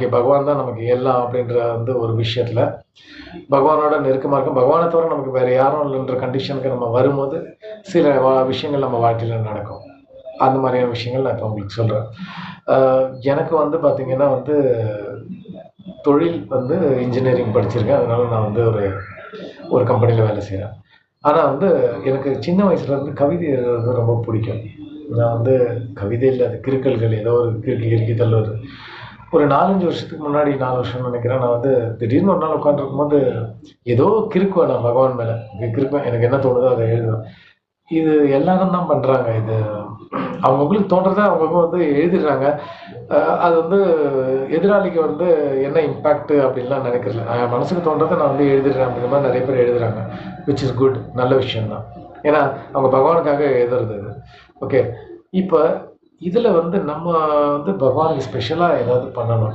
Okay பகவான் தான் நமக்கு எல்லாம் அப்படின்ற வந்து ஒரு விஷயத்தில். பகவானோட நெருக்கமாக இருக்கும். பகவானை தவிர நமக்கு வேறு யாரும் இல்லைன்ற கண்டிஷனுக்கு நம்ம வரும்போது சில விஷயங்கள் நம்ம வாழ்க்கையில் நடக்கும். அந்த மாதிரியான விஷயங்கள் நான் இப்போ உங்களுக்கு சொல்கிறேன் எனக்கு வந்து பார்த்திங்கன்னா வந்து தொழில் வந்து இன்ஜினியரிங் படிச்சிருக்கேன். அதனால நான் வந்து ஒரு ஒரு கம்பெனியில் வேலை செய்கிறேன் ஆனால் வந்து எனக்கு சின்ன வயசுலேருந்து கவிதை எழுதுறது ரொம்ப பிடிக்கும். நான் வந்து கவிதை இல்லாத அது ஏதோ ஒரு கிறுக்கி கிறுக்கி தள்ளுவது. ஒரு நாலஞ்சு வருஷத்துக்கு முன்னாடி நாலு வருஷம் நினைக்கிறேன் நான் வந்து திடீர்னு ஒரு நாள் உட்காந்துருக்கும் போது ஏதோ கிறுக்குவேன் நான் பகவான் மேலே. கிறுக்குவேன் எனக்கு என்ன தோணுதோ அதை எழுதுவேன். இது எல்லாரும் தான் பண்ணுறாங்க இது அவங்கவுங்களுக்கு தோன்றதை அவங்கவுங்க வந்து எழுதிடுறாங்க. அது வந்து எதிராளிக்கு வந்து என்ன இம்பேக்ட் அப்படின்லாம் நினைக்கிறல என் மனசுக்கு தோன்றதை நான் வந்து எழுதிடுறேன் அப்படிங்கிற மாதிரி நிறைய பேர் எழுதுறாங்க. விச் இஸ் குட் நல்ல விஷயம்தான். ஏன்னா அவங்க பகவானுக்காக எழுதுறது ஓகே இப்போ இதில் வந்து நம்ம வந்து பகவானுக்கு ஸ்பெஷலாக ஏதாவது பண்ணணும்.